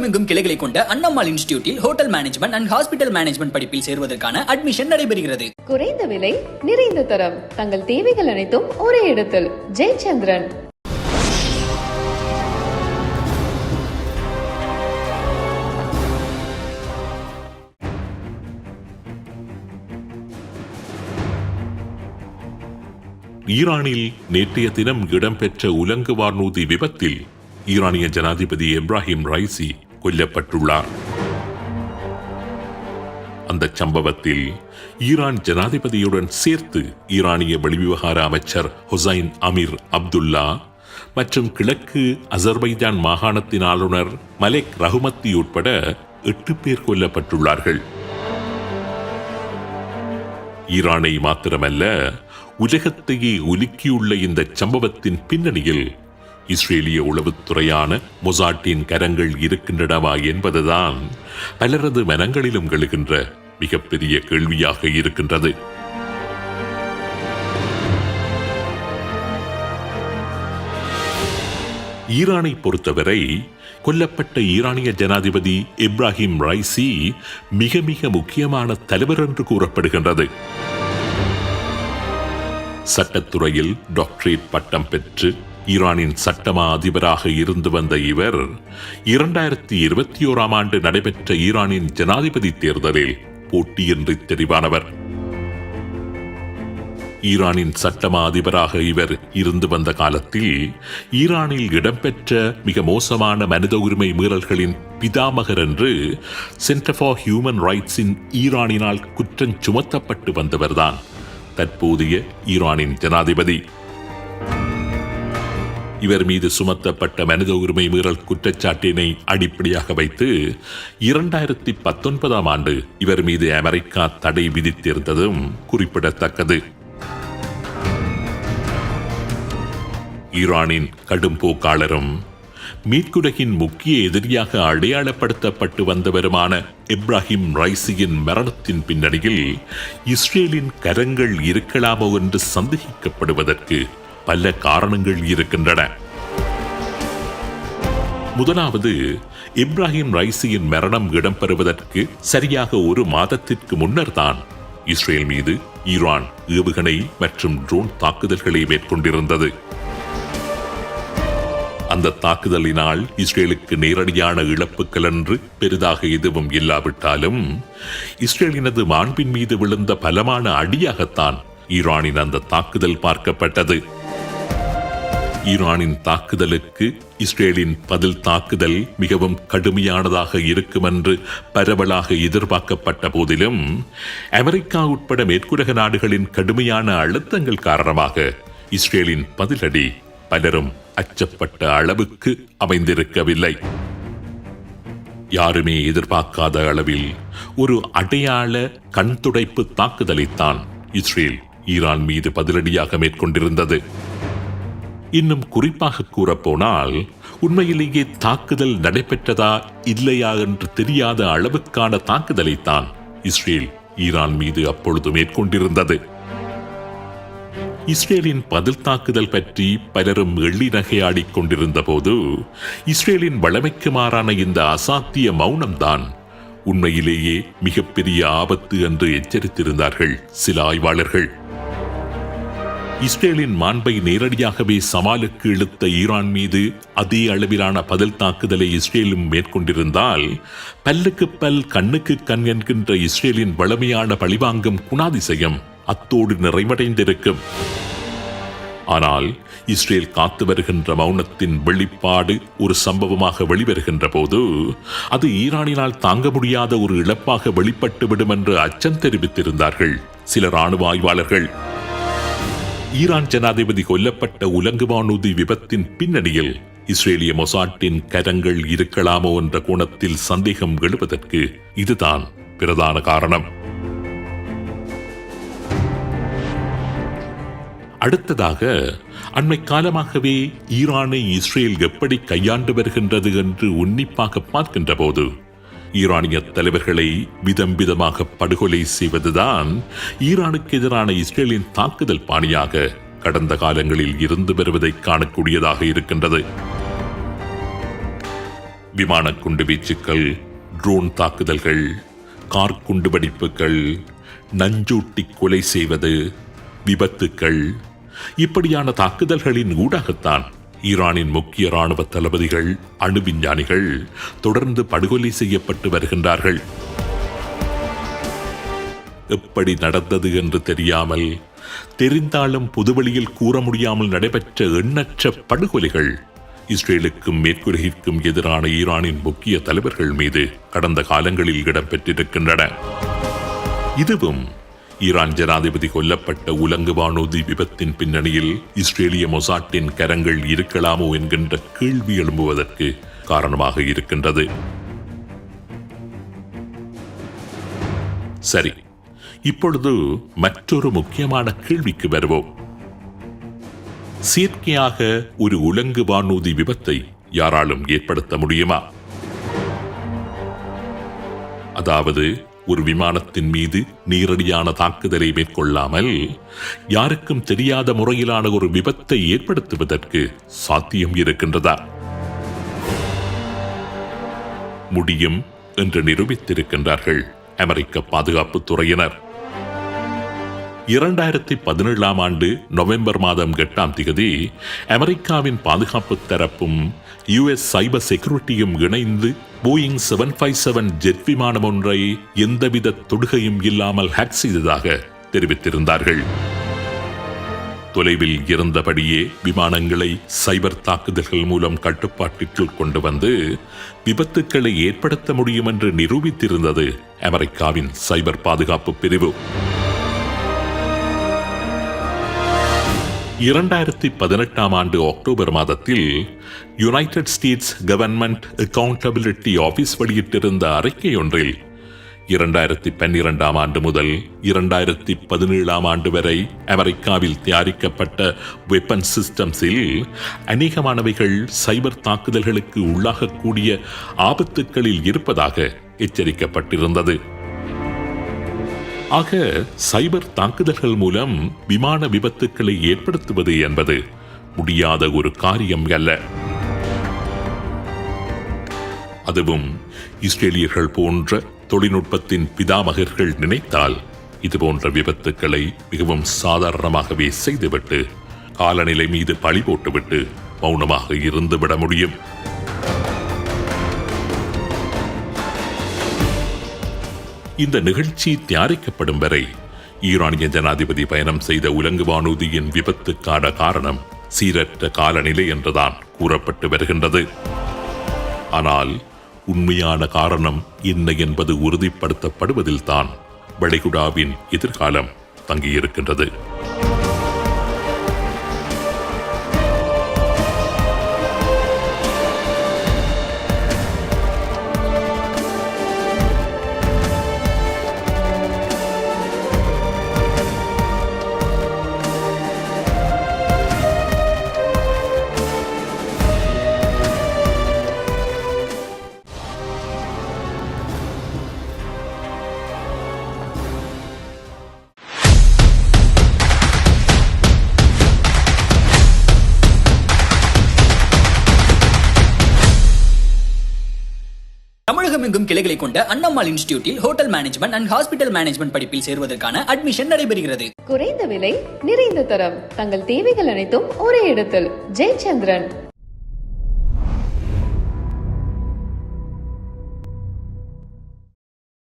உலகமெங்கும் கிளைகளை கொண்ட Annammal இன்ஸ்டிடியூட்டில் hotel management and hospital management படிப்பில் சேருவதற்கான அட்மிஷன் நடைபெறுகிறது. குறைந்த விலை நிறைந்த தரம். தங்கள் தேவைகள் அனைத்தும் ஒரே இடத்தில். ஜெயச்சந்திரன். ஈரானில் நேற்றைய தினம் இடம்பெற்ற உலங்கு வானூர்தி விபத்தில் ஈரானிய ஜனாதிபதி இப்ராஹிம் ரைசி கொல்லப்பட்டுள்ளார். அந்த சம்பவத்தில் ஈரான் ஜனாதிபதியுடன் சேர்த்து ஈரானிய வெளிவிவகார அமைச்சர் ஹுசைன் அமீர் அப்துல்லா மற்றும் கிழக்கு அசர்பைஜான் மாகாணத்தின் ஆளுநர் மலேக் ரகுமத்தி உட்பட எட்டு பேர் கொல்லப்பட்டுள்ளார்கள். ஈரானை மாத்திரமல்ல உலகத்தையே உலுக்கியுள்ள இந்த சம்பவத்தின் பின்னணியில் இஸ்ரேலிய உளவுத்துறையான மொசாட்டின் கரங்கள் இருக்கின்றனவா என்பதுதான் பலரது மனங்களிலும் எழுகின்ற மிகப்பெரிய கேள்வியாக இருக்கின்றது. ஈரானை பொறுத்தவரை கொல்லப்பட்ட ஈரானிய ஜனாதிபதி இப்ராஹிம் ரைசி மிக மிக முக்கியமான தலைவர் என்று கூறப்படுகின்றது. சட்டத்துறையில் டாக்டரேட் பட்டம் பெற்று ஈரானின் சட்டமா அதிபராக இருந்து வந்த இவர் இரண்டாயிரத்தி இருபத்தி ஓராம் ஆண்டு நடைபெற்ற ஈரானின் ஜனாதிபதி தேர்தலில் போட்டியின்றி தெரிவானவர். ஈரானின் சட்டமா அதிபராக இவர் இருந்து வந்த காலத்தில் ஈரானில் இடம்பெற்ற மிக மோசமான மனித உரிமை மீறல்களின் பிதாமகர் என்று சென்டர் ஃபார் ஹியூமன் ரைட்ஸின் ஈரானினால் குற்றம் சுமத்தப்பட்டு வந்தவர்தான் தற்போதைய ஈரானின் ஜனாதிபதி. இவர் மீது சுமத்தப்பட்ட மனித உரிமை மீறல் குற்றச்சாட்டினை அடிப்படையாக வைத்து இரண்டாயிரத்தி பத்தொன்பதாம் ஆண்டு இவர் மீது அமெரிக்கா தடை விதித்திருந்ததும் குறிப்பிடத்தக்கது. ஈரானின் கடும் போக்காளரும் மீட்குலகின் முக்கிய எதிரியாக அடையாளப்படுத்தப்பட்டு வந்தவருமான இப்ராஹிம் ரைசியின் மரணத்தின் பின்னணியில் இஸ்ரேலின் கரங்கள் இருக்கலாமோ என்று சந்தேகிக்கப்படுவதற்கு பல காரணங்கள் இருக்கின்றன. முதலாவது இப்ராஹிம் ரைசியின் மரணம் இடம்பெறுவதற்கு சரியாக ஒரு மாதத்திற்கு முன்னர் தான் இஸ்ரேல் மீது ஈரான் ஏவுகணை மற்றும் ட்ரோன் தாக்குதல்களை மேற்கொண்டிருந்தது. அந்த தாக்குதலினால் இஸ்ரேலுக்கு நேரடியான இழப்புகள் என்று பெரிதாக எதுவும் இல்லாவிட்டாலும் இஸ்ரேலினது மாண்பின் மீது விழுந்த பலமான அடியாகத்தான் ஈரானின் அந்த தாக்குதல் பார்க்கப்பட்டது. ஈரானின் தாக்குதலுக்கு இஸ்ரேலின் பதில் தாக்குதல் மிகவும் கடுமையானதாக இருக்கும் என்று பரவலாக எதிர்பார்க்கப்பட்ட போதிலும் அமெரிக்கா உட்பட மேற்குலக நாடுகளின் கடுமையான அழுத்தங்கள் காரணமாக இஸ்ரேலின் பதிலடி பலரும் அச்சப்பட்ட அளவுக்கு அமைந்திருக்கவில்லை. யாருமே எதிர்பார்க்காத அளவில் ஒரு அடையாள கண்துடைப்பு தாக்குதலைத்தான் இஸ்ரேல் ஈரான் மீது பதிலடியாக மேற்கொண்டிருந்தது. இன்னும் குறிப்பாக கூறப்போனால் உண்மையிலேயே தாக்குதல் நடைபெற்றதா இல்லையா என்று தெரியாத அளவுக்கான தாக்குதலைத்தான் இஸ்ரேல் ஈரான் மீது அப்பொழுது மேற்கொண்டிருந்தது. இஸ்ரேலின் பதில் தாக்குதல் பற்றி பலரும் எள்ளி நகையாடிக் கொண்டிருந்த போது இஸ்ரேலின் வளமைக்கு மாறான இந்த அசாத்திய மௌனம்தான் உண்மையிலேயே மிகப்பெரிய ஆபத்து என்று எச்சரித்திருந்தார்கள் சில ஆய்வாளர்கள். இஸ்ரேலின் மாண்பை நேரடியாகவே சவாலுக்கு இழுத்த ஈரான் மீது அதே அளவிலான பதில் தாக்குதலை இஸ்ரேலும் மேற்கொண்டிருந்தால் பல்லுக்கு பல் கண்ணுக்கு கண் என்கின்ற இஸ்ரேலின் வளமையான பழிவாங்கும் குணாதிசயம் அத்தோடு நிறைவடைந்திருக்கும். ஆனால் இஸ்ரேல் காத்து வருகின்ற மௌனத்தின் வெளிப்பாடு ஒரு சம்பவமாக வெளிவருகின்ற போது அது ஈரானினால் தாங்க முடியாத ஒரு இழப்பாக வெளிப்பட்டுவிடும் என்று அச்சம் தெரிவித்திருந்தார்கள் சில ராணுவ ஆய்வாளர்கள். ஈரான் ஜனாதிபதி கொல்லப்பட்ட உலங்கு வானூதி விபத்தின் பின்னணியில் இஸ்ரேலிய மொசாட்டின் கரங்கள் இருக்கலாமோ என்ற கோணத்தில் சந்தேகம் எழுவதற்கு இதுதான் பிரதான காரணம். அடுத்ததாக அண்மை காலமாகவே ஈரானை இஸ்ரேல் எப்படி கையாண்டு வருகின்றது என்று உன்னிப்பாக பார்க்கின்ற போது ஈரானிய தலைவர்களை விதம் விதமாக படுகொலை செய்வதுதான் ஈரானுக்கு எதிரான இஸ்ரேலின் தாக்குதல் பாணியாக கடந்த காலங்களில் இருந்து வருவதை காணக்கூடியதாக இருக்கின்றது. விமான குண்டு வீச்சுக்கள் ட்ரோன் தாக்குதல்கள் கார் குண்டுவெடிப்புகள் நஞ்சூட்டி கொலை செய்வது விபத்துக்கள் இப்படியான தாக்குதல்களின் ஊடாகத்தான் ஈரானின் முக்கிய ராணுவ தளபதிகள் அணு விஞ்ஞானிகள் தொடர்ந்து படுகொலை செய்யப்பட்டு வருகின்றார்கள். எப்படி நடந்தது என்று தெரியாமல் தெரிந்தாலும் பொதுவெளியில் கூற முடியாமல் நடைபெற்ற எண்ணற்ற படுகொலைகள் இஸ்ரேலுக்கும் மேற்குலகிற்கும் எதிரான ஈரானின் முக்கிய தலைவர்கள் மீது கடந்த காலங்களில் இடம்பெற்றிருக்கின்றன. இதுவும் ஈரான் ஜனாதிபதி கொல்லப்பட்ட உலங்கு வானூதி விபத்தின் பின்னணியில் இஸ்ரேலிய மொசாட்டின் கரங்கள் இருக்கலாமோ என்கின்ற கேள்வி எழும்புவதற்கு காரணமாக இருக்கின்றது. சரி இப்பொழுது மற்றொரு முக்கியமான கேள்விக்கு வருவோம். செயற்கையாக ஒரு உலங்கு வானூதி விபத்தை யாராலும் ஏற்படுத்த முடியுமா? அதாவது ஒரு விமானத்தின் மீது நேரடியான தாக்குதலை மேற்கொள்ளாமல் யாருக்கும் தெரியாத முறையிலான ஒரு விபத்தை ஏற்படுத்துவதற்கு சாத்தியம் இருக்கின்றதா? முடியும் என்று நிரூபித்திருக்கின்றார்கள் அமெரிக்க பாதுகாப்புத் துறையினர். இரண்டாயிரத்தி பதினேழாம் ஆண்டு நவம்பர் மாதம் எட்டாம் திகதி அமெரிக்காவின் பாதுகாப்பு தரப்பும் யுஎஸ் சைபர் செக்யூரிட்டியும் இணைந்து Boeing seven five seven jet விமானம் ஒன்றை எந்தவித தொடுகையும் இல்லாமல் ஹேக் செய்ததாக தெரிவித்திருந்தார்கள். தொலைவில் இருந்தபடியே விமானங்களை சைபர் தாக்குதல்கள் மூலம் கட்டுப்பாட்டிற்குள் கொண்டு வந்து விபத்துக்களை ஏற்படுத்த முடியும் என்று நிரூபித்திருந்தது அமெரிக்காவின் சைபர் பாதுகாப்பு பிரிவு. இரண்டாயிரத்தி பதினெட்டாம் ஆண்டு அக்டோபர் மாதத்தில் United States government accountability office வெளியிட்டிருந்த அறிக்கை ஒன்றில் இரண்டாயிரத்தி பன்னிரெண்டாம் ஆண்டு முதல் இரண்டாயிரத்தி பதினேழாம் ஆண்டு வரை அமெரிக்காவில் தயாரிக்கப்பட்ட வெப்பன் சிஸ்டம்ஸில் அநேகமானவைகள் சைபர் தாக்குதல்களுக்கு உள்ளாகக்கூடிய ஆபத்துக்களில் இருப்பதாக எச்சரிக்கப்பட்டிருந்தது. ஆக சைபர் தாக்குதல்கள் மூலம் விமான விபத்துக்களை ஏற்படுத்துவது என்பது முடியாத ஒரு காரியம் அல்ல. அதுவும் இஸ்ரேலியர்கள் போன்ற தொழில்நுட்பத்தின் பிதாமகர்கள் நினைத்தால் இது போன்ற விபத்துக்களை மிகவும் சாதாரணமாகவே செய்துவிட்டு காலநிலை மீது பழி போட்டுவிட்டு மௌனமாக இருந்துவிட முடியும். இந்த நிகழ்ச்சி தயாரிக்கப்படும் வரை ஈரானிய ஜனாதிபதி பயணம் செய்த உலங்கு வானூதியின் விபத்துக்கான காரணம் சீரற்ற காலநிலை என்றுதான் கூறப்பட்டு வருகின்றது. ஆனால் உண்மையான காரணம் என்ன என்பது உறுதிப்படுத்தப்படுவதில்தான் வளைகுடாவின் எதிர்காலம் தங்கியிருக்கின்றது. தமிழகம் கிளைகளை கொண்ட Annammal இன்ஸ்டிடியூட்டில் hotel management and hospital management படிப்பில் சேர்வதற்கான அட்மிஷன் நடைபெறுகிறது. குறைந்த விலை நிறைந்த தரம். தங்கள் தேவைகள் அனைத்தும் ஒரே இடத்தில். ஜெயச்சந்திரன்.